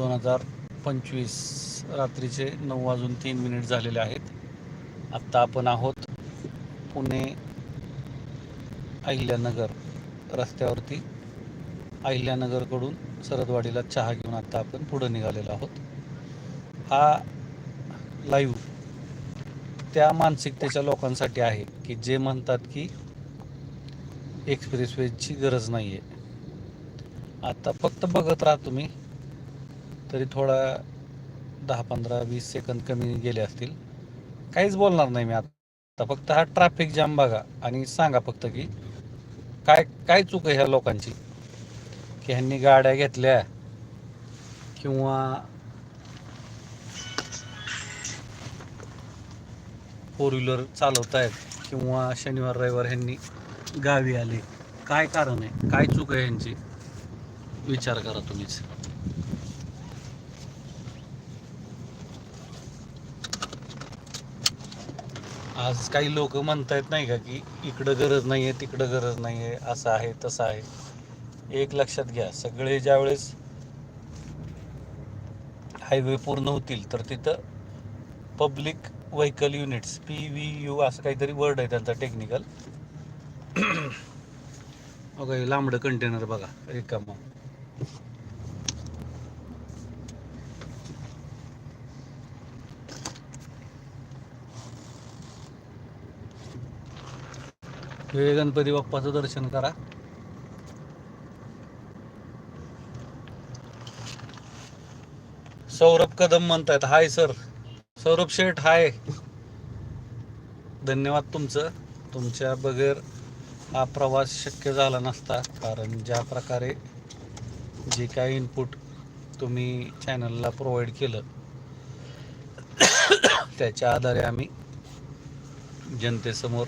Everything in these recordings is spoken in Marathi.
दोन हजार पंचवीस रात्रीचे नऊ वाजून तीन मिनिट झालेले आहेत. आत्ता आपण आहोत पुणे अहिल्यानगर रस्त्यावरती. अहिल्यानगरकडून सरदवाडीला चहा घेऊन आत्ता आपण पुढं निघालेलो आहोत. हा लाईव्ह त्या मानसिकतेच्या लोकांसाठी आहे की जे म्हणतात की एक्सप्रेसवेची गरज नाही आहे आता फक्त बघत राहा तुम्ही. तरी थोडा दहा पंधरा वीस सेकंद कमी गेले असतील. काहीच बोलणार नाही मी आता. फक्त हा ट्रॅफिक जाम बघा आणि सांगा फक्त की काय काय चूक आहे ह्या लोकांची? की ह्यांनी गाड्या घेतल्या किंवा फोर व्हीलर चालवत आहेत किंवा शनिवार रविवार ह्यांनी गावी आले. काय कारण आहे? काय चूक आहे ह्यांची? विचार करा तुम्हीच. आज काही लोक म्हणतायत नाही का की इकडं गरज नाही आहे तिकडं गरज नाही आहे असं आहे तसं आहे. एक लक्षात घ्या सगळे ज्यावेळेस हायवे पूर्ण होतील तर तिथं public vehicle units P V U असं काहीतरी वर्ड आहे त्यांचा टेक्निकल बघा लांबडं कंटेनर बघा रिकामा. हे गणपती बाप्पाचं दर्शन करा. सौरभ कदम म्हणतायत हाय सर. सौरभ शेठ हाय. धन्यवाद तुमचं. तुमच्या बगैर हा प्रवास शक्य झाला नसता कारण ज्या प्रकारे जे काही इनपुट तुम्ही चॅनलला प्रोव्हाइड केलं त्याच्या आधारे आम्ही जनतेसमोर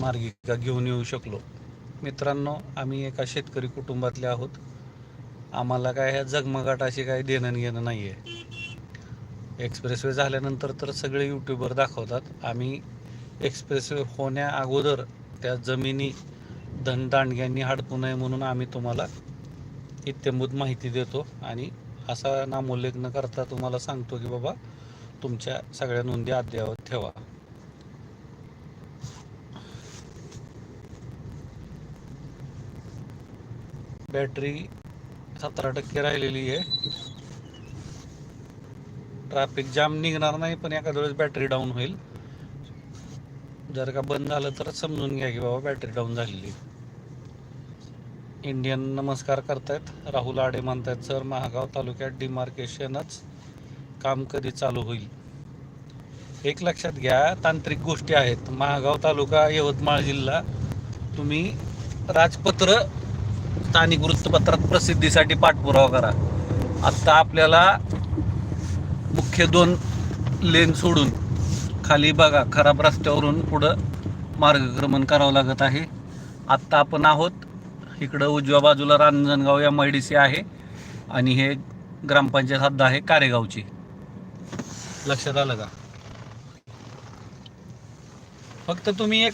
मार्गिका घेऊन येऊ शकलो. मित्रांनो आम्ही एका शेतकरी कुटुंबातले आहोत. आम्हाला काय ह्या जगमगाटाशी काही देणं घेणं नाही आहे एक्सप्रेसवे झाल्यानंतर तर सगळे यूट्यूबर दाखवतात. आम्ही एक्सप्रेसवे होण्या अगोदर त्या जमिनी धनदांडग्यांनी हडपू नये म्हणून आम्ही तुम्हाला इत्यंभूत माहिती देतो आणि असा नामोल्लेख न करता तुम्हाला सांगतो की बाबा तुमच्या सगळ्या नोंदी अद्ययावत ठेवा. बॅटरी सतरा टक्के राहिलेली आहे. ट्रॅफिक जाम निघणार नाही पण एखाद्या वेळेस बॅटरी डाऊन होईल. जर का बंद झालं तर समजून घ्या की बाबा बॅटरी डाऊन झालेली आहे. इंडियन नमस्कार करतायत. राहुल आडे म्हणतायत सर महागाव तालुक्यात डिमार्केशनच काम कधी चालू होईल? एक लक्षात घ्या तांत्रिक गोष्टी आहेत. महागाव तालुका यवतमाळ जिल्हा तुम्ही राजपत्र स्थानिक वृत्तपत्रात प्रसिद्धीसाठी पाठपुरावा करा. आत्ता आपल्याला मुख्य दोन लेन सोडून खाली बघा खराब रस्त्यावरून पुढं मार्गक्रमण करावं लागत आहे. आत्ता आपण आहोत इकडं उजव्या बाजूला Ranjangaon M I D C आहे आणि हे ग्रामपंचायत हद्द आहे कारेगावची. लक्षात आलं का? फक्त तुम्ही एक